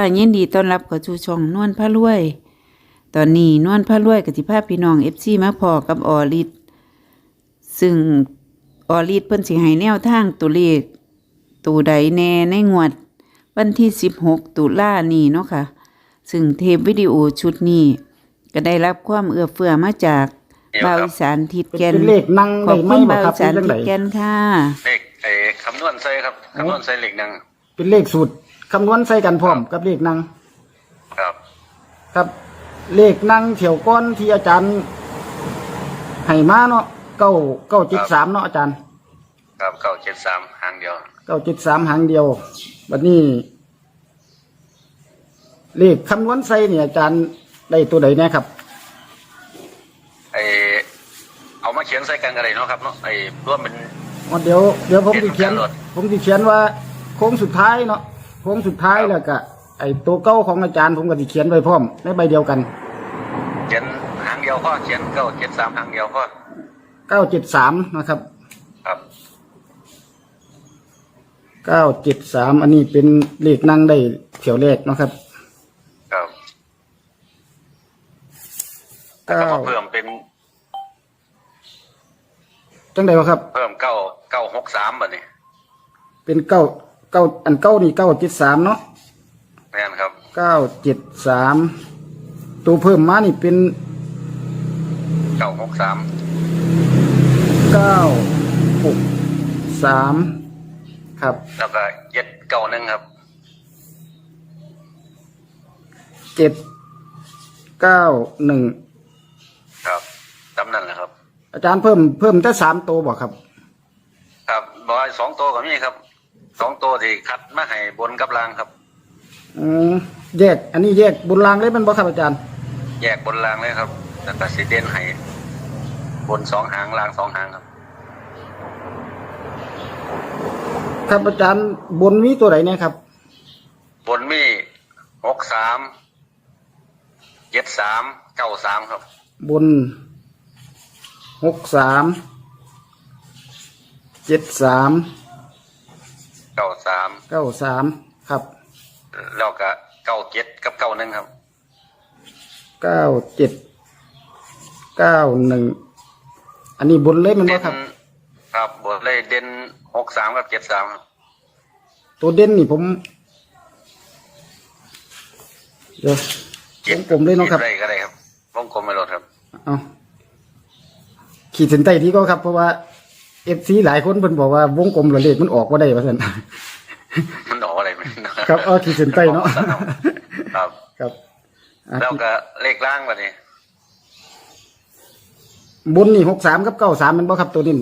ค่ะยินดีต้อนรับเข้าสู่ช่องนวลพระรวย ตอนนี้นวลพระรวยกับสิพาพี่น้อง FC มาพอกับออริดซึ่งออริดเพิ่นสิให้แนวทางตัวเลขตัวใดแน่ในงวด วันที่ 16 ตุลานี้เนาะค่ะ ซึ่งเทปวิดีโอชุดนี้ ก็ได้รับความเอื้อเฟื้อมาจากเดี๋ยวบ่าวครับอีสานทิดแกนเป็นเลขนั่งขอบได้ไหมคุณบ่บ่าวครับอีสานเป็นจังทิไดดแกนค่ะ เลขไอ้คำนวณใส่ครับคำนวณใส่เหล็กหนังเป็นเลขสูตร คำนวณใส่กันพร้อมกับเลขนั่งครับครับ เลขนั่งเถียวก้อนที่อาจารย์ให้มาเนาะเก้าเก้าเจ็ดสามเนาะอาจารย์ครับเก้าเจ็ดสามหางเดียวเก้าเจ็ดสามหางเดียวบัดนี้ เลขคำนวณใส่เนี่ยอาจารย์ได้ตัวใดแน่ครับไอ้เอามาเขียนใส่กันกันเลยเนาะครับเนาะไอ้ร่วมเป็นอ๋อเดี๋ยวเดี๋ยวผมจะเขียนเขียน ผมจะเขียนว่าโค้งสุดท้ายเนาะ โค้งสุดท้ายแล้วก็ไอ้ตัวเก้าของอาจารย์ผมก็จะเขียนไว้พร้อมในใบเดียวกันเขียนหางเดียวพ่อเขียนเก้าเจ็ดสามหางเดียวพ่อเก้าเจ็ดสามนะครับครับเก้าเจ็ดสามอันนี้เป็นเลขนั่งได้เถียวแรกเนาะครับครับแล้วเก้าก็มาเพิ่มเป็นจังใดวะครับ เพิ่มเก้าเก้าหกสามแบบนี้เป็นเก้า เก้าอันเก้านี่เก้าเจ็ดสามเนาะแม่นครับเก้าเจ็ดสามตัวเพิ่มมานี่เป็นเก้าหกสามเก้าหกสามครับแล้วก็เจ็ดเก้าหนึ่งครับเจ็ดเก้าหนึ่งครับจำนั่นแหละครับ อาจารย์เพิ่มเพิ่มแต่สามตัวบอกครับ ครับบอยสองตัวกับนี่ครับ สองตัวที่คัดมาให้บนกับล่างครับ อืมแยก อันนี้แยกบนรางเลยเป็นบ่ครับอาจารย์ แยกบนรางเลยครับแล้วก็สีเด่นให้บนสองหางล่างสองหางครับ ครับอาจารย์บนมีตัวไหนเนี่ยครับ บนมีหกสามเจ็ดสามเก้าสามครับ บนหกสามเจ็ดสามเก้าสาม เก้าสามครับแล้วก็เก้าเจ็ดกับเก้าหนึ่งครับเก้าเจ็ดเก้าหนึ่งอันนี้บนเลยมันเด่ว่านครับ ครับบนเลยเด่นหกสามกับเจ็ดสามครับตัวเด่นนี่ผมเดี๋ยววงกลมเลยเนาะครับขีดไรก็ได้ครับวงกลมไม่ลดครับ เอาขีดเส้นใต้ที่ก็ครับ เพราะว่าเอฟซีหลายคนเพิ่นบอกว่าวงกลมหรือเลขมันออกว่าได้ว่าซั่น มันออกอะไรไหมครับเอาขีดเส้นใต้เนาะครับ ครับอะแล้วก็เลขล่างแบบนี้บนนี่หกสามกับเก้าสามมันบ่ครับตัวนี้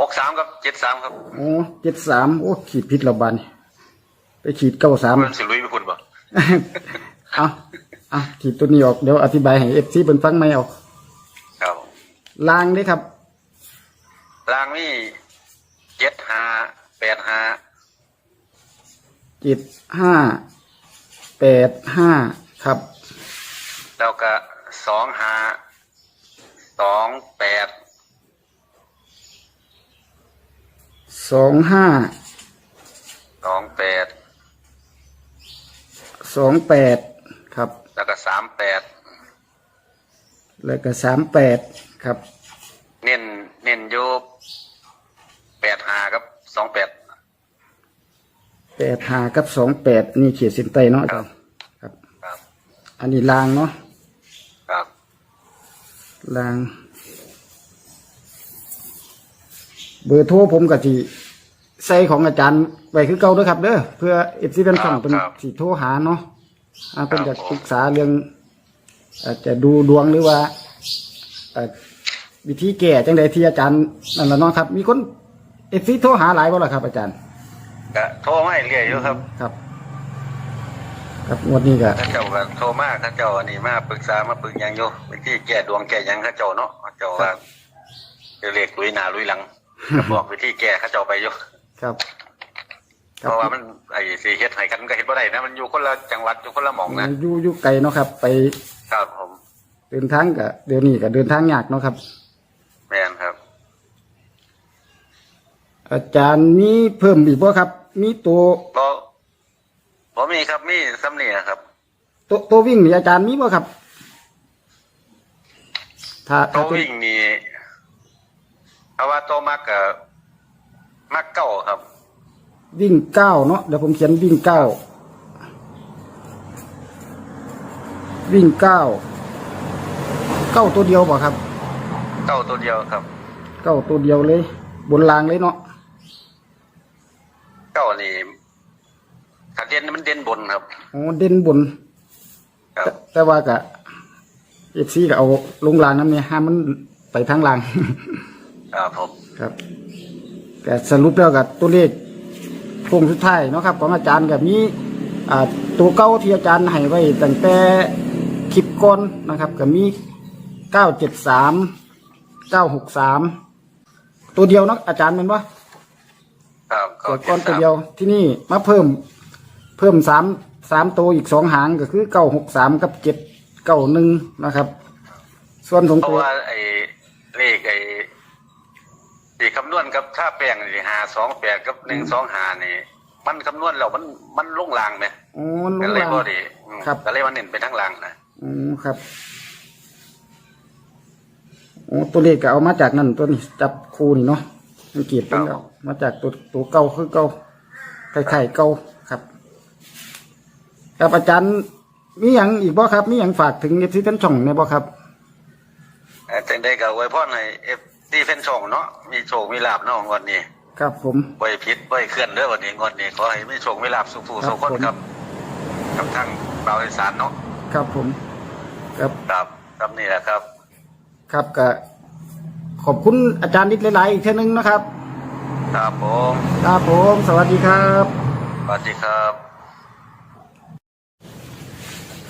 หกสามกับเจ็ดสามครับโอ้เจ็ดสามโอ้ขีดผิดและบาดนไปขีดเก้าสามมันสิลุยไปพุ่นบ่เอาเอาขีดตัวนี้ออกเดี๋ยวอธิบายให้เอฟซีเป็นฟังไม่เอาครับลางเด้ครับล่างนี่เจ็ดห้า แปดห้าเจ็ดห้าแปดห้าครับ แล้วก็สองห้าสองแปดสองห้าสองแปดสองแปดครับ แล้วก็สามแปดแล้วก็สามแปดครับ เน้นเน้นอยู่แปดห้ากับ สองแปดแปดห้ากับสองแปดนี่ขีดเส้นใต้เนาะอาจารย์ครับ ครับ อันนี้ลางเนาะครับลาง เบอร์โทรผมกับที่ใส่ของอาจารย์ไว้คือเก่าด้วยครับเด้อเพื่อเอฟซีเป็นฟังเป็นสีโทรหาเนาะอ่าเป็นอยากปรึกษาเรื่องอาจจะดูดวงหรือว่าเอ่อวิธีแก้จังใดที่อาจารย์นั่นละเนาะครับ มีคน เอฟซีโทรหาหลายบ่ล่ะครับ อาจารย์ ก็โทรมาเรื่อยอยู่ครับครับ ครับงวดนี้ก็เข้าเจ้าก็โทรมาเข้าเจ้าอันนี้มาปรึกษามาปรึกหยังอยู่วิธีแก้ดวงแก้หยังเข้าเจ้าเนาะเข้าเจ้าว่าจะเรียกลุยหน้าลุยหลังก็บอกวิธีแก้เข้าเจ้าไปอยู่ครับคเพรับราะว่ามันไอ้สีเฮ็ดให้กันก็เฮ็ดบ่ได้นะมันอยู่คนละจังหวัดอยู่คนละหม่องนะอยู่อยู่ไกลเนาะครับ ไปครับผมเดินทางกับเดี๋ยวนี้ก็เดินทางยากเนาะครับ แม่นครับ อาจารย์มีเพิ่มอีกบ่ครับ มีตัวก็ผมมีครับมีซ้ำนี่ครับ ตัวตัววิ่งนี่อาจารย์มีบ่ครับ ถ้าโตถ้าตัววิ่งนี่เพราะว่าโตมักกับมักเก้าครับ วิ่งเก้าเนาะเดี๋ยวผมเขียนวิ่งเก้าวิ่งเก้าเก้าตัวเดียวบ่ครับ เก้าตัวเดียวครับ เก้าตัวเดียวเลย บนรางเลยเนาะ เก้านี่ขัดเด่นมันเด่นบนครับอ๋อเด่นบน ครับแต่แต่ว่ากะเอฟซีก็เอาลงรางน้ำเนี่ยห้ามมันไปทางราง ครับผมครับแต่สรุปแล้วกับตัวเลขโค้งสุดท้ายเนาะครับ ของอาจารย์กับมีอ่าตัวเก้าที่อาจารย์ให้ไว้ตั้งแต่คลิปก่อนนะครับกับมีเก้าเจ็ดสามเก้าหกสามตัวเดียวเนาะอาจารย์เป็นปะ ครับตัวก้อนตัวเดียว ที่นี่มาเพิ่ม เพิ่มสามสามตัวอีกสองหางก็คือเก้าหกสามกับเจ็ดเก้าหนึ่งนะครับ ส่วนสองเพราะตัวว่าไอ้เลขไอ้ที่คำนวณกับท่าแปลงนี่หาสองแปดกับหนึ่งสองหานี่ มันคำนวณแล้วมันมันลงลางไหมอ๋อลก็งเลยรางพอดีอืมครับ ก็เลยมันเน้นไปทั้งลางนะอ๋อครับโอ้ตัวเลขก็เอามาจากนั่นตัวนี้จับคูนี่เนาะ สังเกตเป็นแล้วมาจากตัวตัวเก่าคือเก่าไข่ไข่เก่าครับครับอาจารย์มีอย่างอีกบ่ครับ มีอย่างฝากถึงเอฟซีท่านช่องเนี่ยบ่ครับแต่จังได้ก็ไว้พ่อในเอฟซีเฟนช่องเนาะมีโชคมีลาบเนาะงวันนี้ ครับผมไว้พิษไว้เคลื่อนเด้อวันนี้งวันนี้ขอให้มีโชคมีลาบสุขผู้ครับสุขคนผมครับกับทางเบาอีสานเนาะครับผม ครับครับครับนี่แหละครับ ครับก็ ขอบคุณอาจารย์นิดหลาย ๆ อีกเท่านึงนะครับ ครับผมครับผม สวัสดีครับ สวัสดีครับ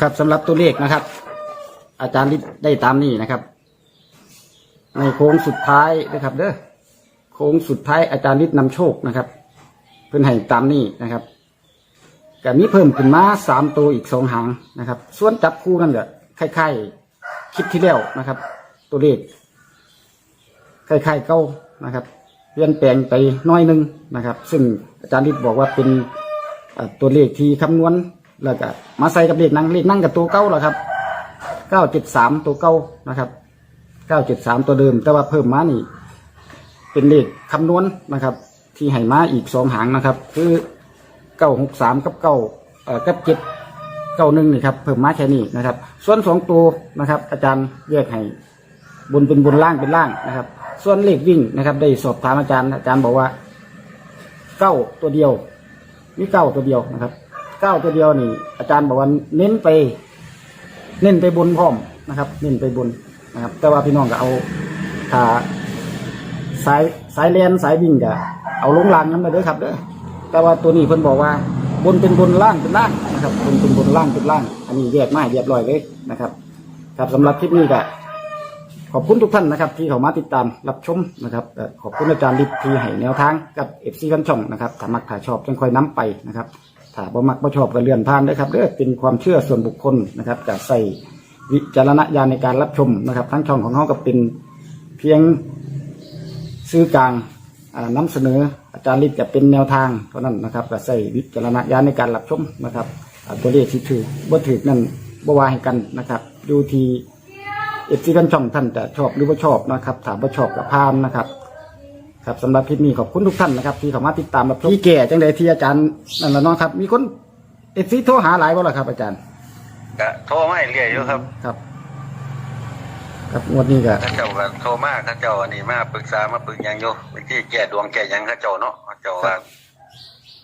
ครับสำหรับตัวเลขนะครับ อาจารย์ลิศได้ตามนี้นะครับ ในโค้งสุดท้ายนะครับเด้อโค้งสุดท้ายอาจารย์ลิศนำโชคนะครับ เพื่อนให้ตามนี้นะครับก็มีเพิ่มขึ้นมาสามตัวอีกสองหางนะครับ ส่วนจับคู่นั่นก็คล้ายๆคลิปที่แล้วนะครับ ตัวเลข คล้ายๆเก้านะครับเปลี่ยนแปลงไปน้อยหนึงนะครับ ซึ่งอาจารย์ลิศบอกว่าเป็นตัวเลขที่คำนวณแล้วก็มาใส่กับเลขนั่งเลขนั่งกับตัวเก้าแล้วครับเก้าเจ็ดสามตัวเก้านะครับเก้าเจ็ดสามตัวเดิม แต่ว่าเพิ่มมานี่ เป็นเลขคำนวณนะครับ ที่ให้มาอีกสองหางนะครับ คือเก้าหกสามกับเก้าเอ่อกับเจ็ดเก้าหนึ่งนี่ครับเพิ่มมาแค่นี้นะครับ ส่วนสองตัวนะครับ อาจารย์แยกให้บนเป็นบนล่างเป็นล่างนะครับ ส่วนเลขวิ่งนะครับ ได้สอบถามอาจารย์อาจารย์บอกว่าเก้าตัวเดียวมีเก้าตัวเดียวนะครับเก้าตัวเดียวนี่ อาจารย์บอกว่าเน้นไป เน้นไปบนพร้อมนะครับ เน้นไปบนนะครับ แต่ว่าพี่น้องก็เอาถ้าสายสายแลนสายวิ่งก็เอาลงล่างนั้นมาด้วยครับเด้อแต่ว่าตัวนี้เพิ่นบอกว่า บนเป็นบนล่างเป็นล่างนะครับบนเป็นบนล่างเป็นล่าง อันนี้แยกมาเรียบร้อยเลยนะครับ ครับสำหรับคลิปนี้ก็ ขอบคุณทุกท่านนะครับ ที่เข้ามาติดตามรับชมนะครับเอ่อขอบคุณอาจารย์ลิศที่ให้แนวทางกับเอฟซีกันช่องนะครับถ้ามักถ้าชอบจังค่อยน้ไปนะครับถ้าบ่มักบ่ชอบก็เลื่อนผ่านได้ครับเด้องเป็นความเชื่อส่วนบุคคลนะครับจะใส่วิจารณญาณในการรับชมนะครับ ทั้งช่องของเขาก็เป็นเพียง ซื้อกลางอ่านำเสนออาจารย์ลิศจะเป็นแนวทางเท่านั้นนะครับก็ใส่วิจารณญาณในการรับชมนะครับอ่าตัวเลขที่ถือบ่ถือนั่นบ่ว่าให้กันนะครับ ดูที อฟซีท่านช่องท่านจะชอบหรือว่าชอบนะครับถามว่าชอบกับพามนะครับ ครับสำหรับคลิปนี้ขอบคุณทุกท่านนะครับ ที่เข้ามาติดตามรับชมพี่แก่จังใดที่อาจารย์นั่นแหละเนาะครับ มีคนเอฟซีโทรหาหลายบ่ล่ะครับ อาจารย์ก็โทรมาให้เรื่อยอยู่ครับ ครับ ครับงวดนี้ก็เข้าเจ้าก็โทรมาเข้าเจ้าอันนี้มาปรึกษามาปรึกหยังอยู่วิธีแก้ดวงแก้หยังเข้าเจ้าเนาะเข้าเจ้าว่า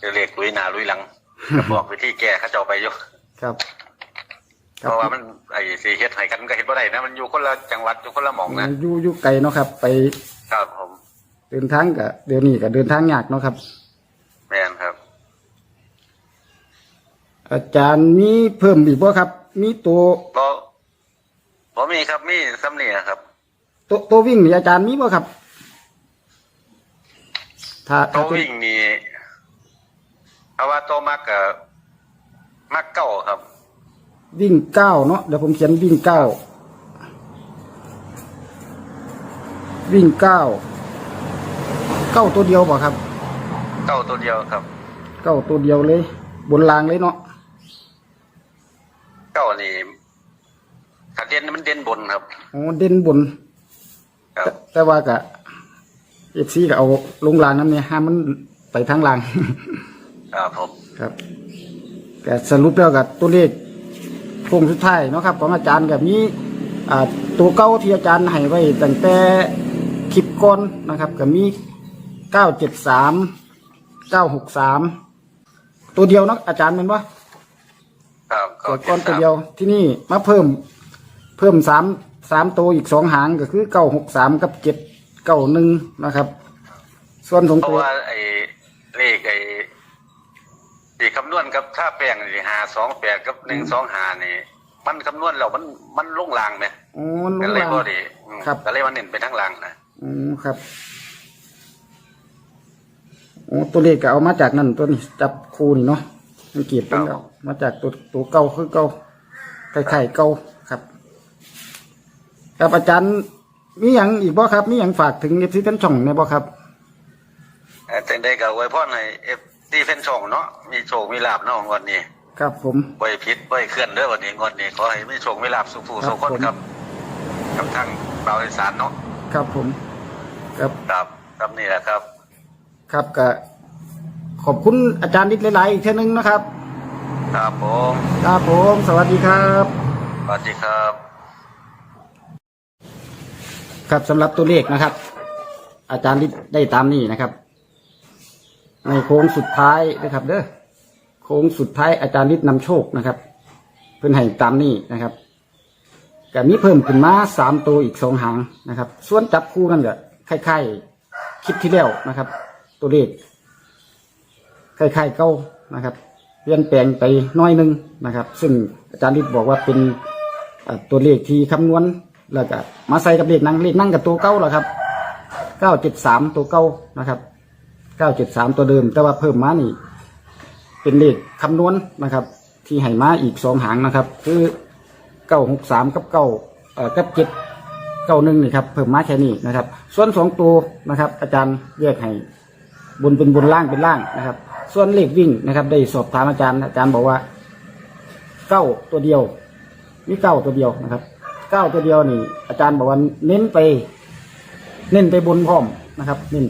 จะเรียกลุยหน้าลุยหลังก็บอกวิธีแก้เข้าเจ้าไปอยู่ครับค เพรับราะว่ามันไอ้สีเฮ็ดให้กันก็เฮ็ดบ่ได้นะมันอยู่คนละจังหวัดอยู่คนละหม่องนะอยู่อยู่ไกลเนาะครับ ไปครับผมเดินทางกับเดี๋ยวนี้ก็เดินทางยากเนาะครับ แม่นครับ อาจารย์มีเพิ่มอีกบ่ครับ มีตัวบ่บ่มีครับมีซ้ำนี่นะครับตัวตัววิ่งนี่อาจารย์มีบ่ครับถ้าโตถ้าเป็นวิ่งนี่เพราะว่าโตมักกับมักเก้าครับ วิ่งเก้าเนาะเดี๋ยวผมเขียนวิ่งเก้าวิ่งเก้าเก้าตัวเดียวบ่ครับเก้าตัวเดียวครับ เก้าตัวเดียวเลย บนรางเลยเนาะเก้านี่ถ้าเด่นมันเด่นบนครับโอ้เด่นบน ครับแต่แต่ว่าก็เอฟซีก็เอาลงรางน้ำเนี่ยห้ามมันไปทางราง ครับผมครับ แต่สรุปแล้วกับตัวเลข โค้งสุดท้ายเนาะครับ ของอาจารย์กับนี้อ่าตัวเก้าที่อาจารย์ให้ไว้ตั้งแต่คลิปก่อนนะครับกับมีเก้าเจ็ดสามเก้าหกสามตัวเดียวเนาะอาจารย์เป็นว่าครับตัวก้อนตัวเดียวที่นี่มาเพิ่มเพิ่มสามสามตัวอีกสองหางก็คือเก้าหกสามกับเจ็ดเก้าหนึ่งนะครับ ส่วนของเพราะตัวว่าไอ้เลขไอ้ ที่คำนวณกับท่าแป้งนี่หาสองแปดกับหนึ่งสองหานี่ มันคำนวณแล้วมันมันลงลางไหมอ๋อมันลก็งเลยราง พอดีอืมครับ ก็เลยมันเน้นไปทั้งลางนะอืมครับโอ้ตัวเลขก็เอามาจากนั่นตัวนี้จับคูนี่เนาะมันเก็บเป็นเอามาจากตัวตัวเก่าคือเก่าไข่ไข่เก่าครับครับอาจารย์มีอย่างอีกบ่ครับ มีอย่างฝากถึงเอฟซีท่านช่องในบ่ครับเอ่อจังได้ก็ไว้พ่อในเอฟ ซีเฟนช่องเนาะมีโชคมีลาบเนาะงวันนี้ครับผมไว้พิษไว้เคลื่อนเด้อวันนี้งวันนี้ขอให้มีโชคมีลาบสุขผู้ครับสุขคนผมครับกับทางบ่าวอีสานเนาะครับผม ครับครับครับนี่แหละครับ ครับก็ขอบคุณอาจารย์นิดหลาย ๆ อีกเท่านึงนะครับครับผมครับผมสวัสดีครับ สวัสดีครับ ครับสำหรับตัวเลขนะครับ อาจารย์ได้ได้ตามนี้นะครับ ในโค้งสุดท้ายนะครับ เด้อโค้งสุดท้ายอาจารย์ฤทธิ์นำโชคนะครับ เพื่อนให้ตามนี้นะครับก็มีเพิ่มขึ้นมาสามตัวอีกสองหางนะครับ ส่วนจับคู่นั่นก็คล้ายๆคลิปที่แล้วนะครับ ตัวเลขคล้ายๆเก้านะครับเปลี่ยนแปลงไปน้อยนึงนะครับ ซึ่งอาจารย์ฤทธิ์บอกว่าเป็นตัวเลขที่คำนวณแล้วก็มาใส่กับเลขนั่งเลขนั่งกับตัวเก้าแหละครับเก้าเจ็ดสามตัวเก้านะครับ เก้าเจ็ดสามตัวเดิม แต่ว่าเพิ่มมานี่ เป็นเลขคำนวณนะครับ ที่ให้มาอีกสองหางนะครับ คือเก้าหกสามกับเก้าเอ่อกับเจ็ดเก้าหนึ่งนี่ครับเพิ่มมาแค่นี้นะครับ ส่วนสองตัวนะครับ อาจารย์แยกให้บนเป็นบนล่างเป็นล่างนะครับ ส่วนเลขวิ่งนะครับ ได้สอบถามอาจารย์ อาจารย์บอกว่าเก้าตัวเดียวมีเก้าตัวเดียวนะครับเก้าตัวเดียวนี่ อาจารย์บอกว่าเน้นไป เน้นไปบนพร้อมนะครับ เน้นไป